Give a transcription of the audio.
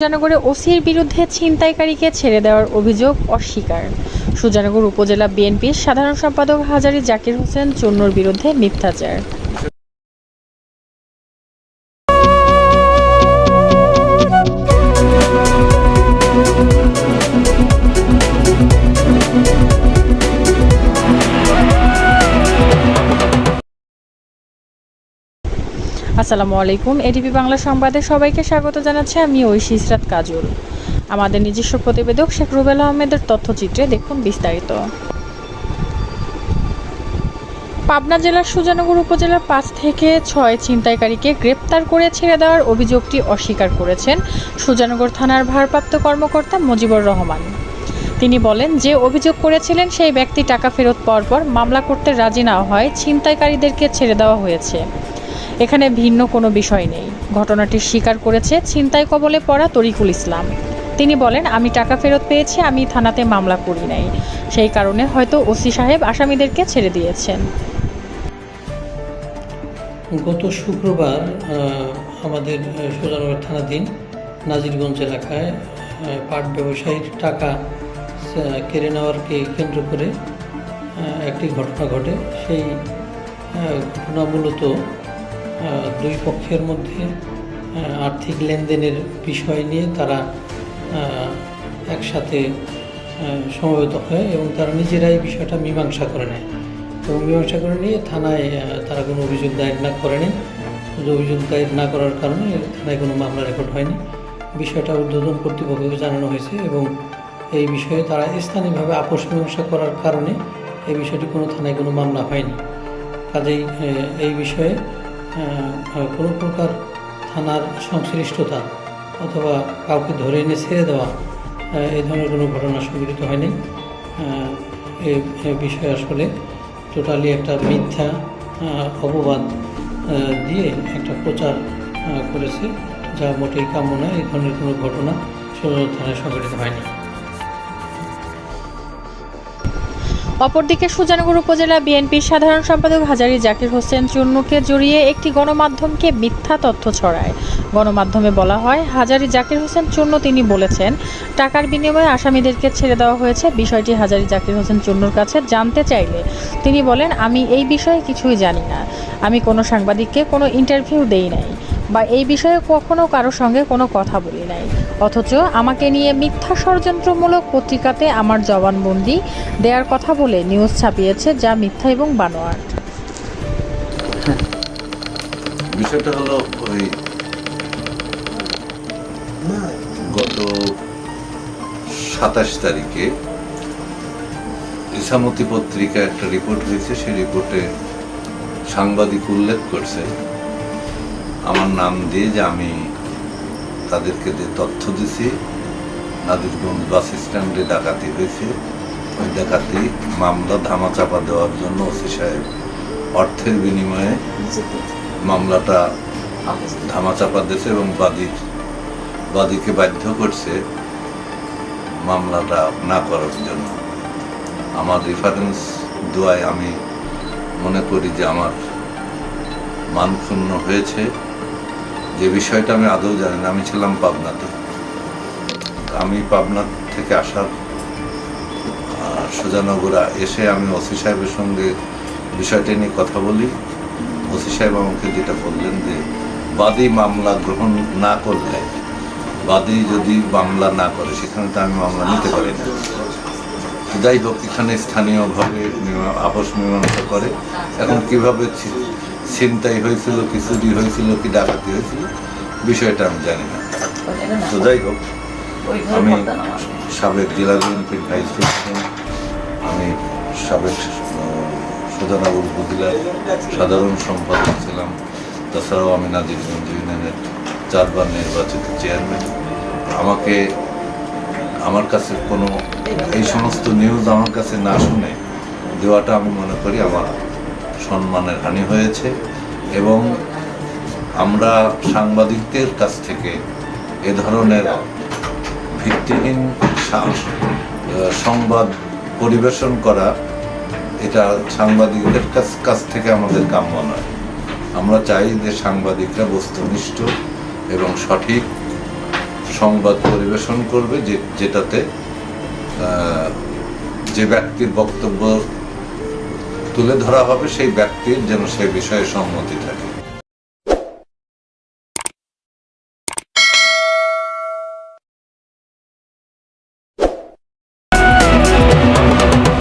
সুজানগরে ওসির বিরুদ্ধে ছিনতাইকারীকে ছেড়ে দেওয়ার অভিযোগ অস্বীকার। সুজানগর উপজেলা বিএনপির সাধারণ সম্পাদক হাজারি জাকির হোসেন চন্নর বিরুদ্ধে মিথ্যাচার। আসসালামু আলাইকুম। এটিপি বাংলা সংবাদে সবাইকে স্বাগত জানাচ্ছি। আমি ঐশী ইসরাত কাজল আমাদের নিজস্ব প্রতিবেদক শেখ রুবেল আহমেদের তথ্যচিত্রে দেখুন বিস্তারিত। পাবনা জেলার সুজানগর উপজেলার পাঁচ থেকে ছয় ছিনতাইকারীকে গ্রেপ্তার করে ছেড়ে দেওয়ার অভিযোগটি অস্বীকার করেছেন সুজানগর থানার ভারপ্রাপ্ত কর্মকর্তা মুজিবুর রহমান। তিনি বলেন, যে অভিযোগ করেছিলেন সেই ব্যক্তি টাকা ফেরত পাওয়ার পর মামলা করতে রাজি না হয় ছিনতাইকারীদেরকে ছেড়ে দেওয়া হয়েছে। এখানে ভিন্ন কোনো বিষয় নেই। ঘটনাটি স্বীকার করেছে ছিনতাই কবলে পড়া তরিকুল ইসলাম। তিনি বলেন, আমি টাকা ফেরত পেয়েছি, আমি থানাতে মামলা করি নাই। সেই কারণে হয়তো ওসি সাহেব আসামিদেরকে ছেড়ে দিয়েছেন। গত শুক্রবার আমাদের সোজানগর থানাধীন নাজিরগঞ্জ এলাকায় পাট ব্যবসায়ীর টাকা কেড়ে নেওয়ারকে কেন্দ্র করে একটি ঘটনা ঘটে। সেই ঘটনা মূলত দুই পক্ষের মধ্যে আর্থিক লেনদেনের বিষয় নিয়ে তারা একসাথে সমবেত হয় এবং তারা নিজেরাই বিষয়টা মীমাংসা করে নেয়। এবং মীমাংসা করে নিয়ে থানায় তারা কোনো অভিযোগ দায়ের না করেনি অভিযোগ দায়ের না করার কারণে থানায় কোনো মামলা রেকর্ড হয়নি। বিষয়টা ঊর্ধ্বতন কর্তৃপক্ষকে জানানো হয়েছে এবং এই বিষয়ে তারা স্থানীয়ভাবে আপোষ মীমাংসা করার কারণে এই বিষয়টি কোনো থানায় কোনো মামলা হয়নি। কাজেই এই বিষয়ে কোনো প্রকার থানার সংশ্লিষ্টতা অথবা কাউকে ধরে এনে ছেড়ে দেওয়া এই ধরনের কোনো ঘটনা সংঘটিত হয়নি। এই বিষয়ে আসলে টোটালি একটা মিথ্যা অপবাদ দিয়ে একটা প্রচার করেছে, যা মোটেই কাম্য নয়। এই ধরনের কোনো ঘটনা সদর থানায় সংঘটিত হয়নি। অপরদিকে সুজানগর উপজেলা বিএনপির সাধারণ সম্পাদক হাজারি জাকির হোসেন চুন্নুকে জড়িয়ে একটি গণমাধ্যমকে মিথ্যা তথ্য ছড়ায়। গণমাধ্যমে বলা হয়, হাজারি জাকির হোসেন চুন্নু তিনি বলেছেন, টাকার বিনিময়ে আসামিদেরকে ছেড়ে দেওয়া হয়েছে। বিষয়টি হাজারি জাকির হোসেন চুন্নুর কাছে জানতে চাইলে তিনি বলেন, আমি এই বিষয়ে কিছুই জানি না। আমি কোনো সাংবাদিককে কোনো ইন্টারভিউ দেই নাই। বা এই বিষয়ে কখনো কারোর সঙ্গে কোনো কথা বলি নাই। অথচ আমাকে নিয়ে মিথ্যা ষড়যন্ত্রমূলক পত্রিকাতে আমার জবানবন্দি দেওয়ার কথা বলে নিউজ ছাপিয়েছে যা মিথ্যা এবং বানোয়াট। বিষয়টা হলো ওই গত সাতাশ তারিখে ইসামতি পত্রিকা একটা রিপোর্ট হয়েছে, সেই রিপোর্টে সাংবাদিক উল্লেখ করছে। আমার নাম দিয়ে যে আমি তাদেরকে যে তথ্য দিছি, নাদিরগঞ্জ বাস স্ট্যান্ডে ডাকাতি হয়েছে। ওই ডাকাতি মামলা ধামাচাপা দেওয়ার জন্য ওসি সাহেব অর্থের বিনিময়ে মামলাটা ধামাচাপা দিয়েছে এবং বাদীর বাদীকে বাধ্য করছে মামলাটা না করার জন্য। আমার রেফারেন্স দোয়ায় আমি মনে করি যে আমার মানক্ষুণ্ণ হয়েছে। যে বিষয়টা আমি আদৌ জানি না, আমি ছিলাম পাবনাতে। আমি পাবনা থেকে আসার সোজানগরা এসে আমি ওসি সাহেবের সঙ্গে বিষয়টা নিয়ে কথা বলি। ওসি সাহেব আমাকে যেটা বললেন যে, বাদী মামলা গ্রহণ না করলে, বাদী যদি মামলা না করে, সেখানে তো আমি মামলা নিতে পারি না। যাই হোক, এখানে স্থানীয়ভাবে আপোষ মীমাংসা করে। এখন কীভাবে ছিনতাই হয়েছিল কি চুরি হয়েছিল কি ডাকাতি হয়েছিল বিষয়টা আমি জানি না। তো যাই হোক আমি সাবেক জেলা বিএনপির ভাইস প্রেসিডেন্ট আমি সাবেক সুধানগর উপজেলার সাধারণ সম্পাদক ছিলাম। তাছাড়াও আমি নাজিরগঞ্জ ইউনিয়নের চারবার নির্বাচিত চেয়ারম্যান। আমাকে আমার কাছে কোনো এই সমস্ত নিউজ আমার কাছে না শুনে দেওয়াটা আমি মনে করি আমার সম্মানের হানি হয়েছে এবং আমরা সাংবাদিকদের কাছ থেকে এ ধরনের ভিত্তিহীন সংবাদ পরিবেশন করা এটা সাংবাদিকদের কাছ কাছ থেকে আমাদের কাম্য নয়। আমরা চাই যে সাংবাদিকরা বস্তুনিষ্ঠ এবং সঠিক সংবাদ পরিবেশন করবে যে, যেটাতে যে ব্যক্তির বক্তব্য তুলে ধরা হবে সেই ব্যক্তির যেন সে বিষয়ে সম্মতি থাকে।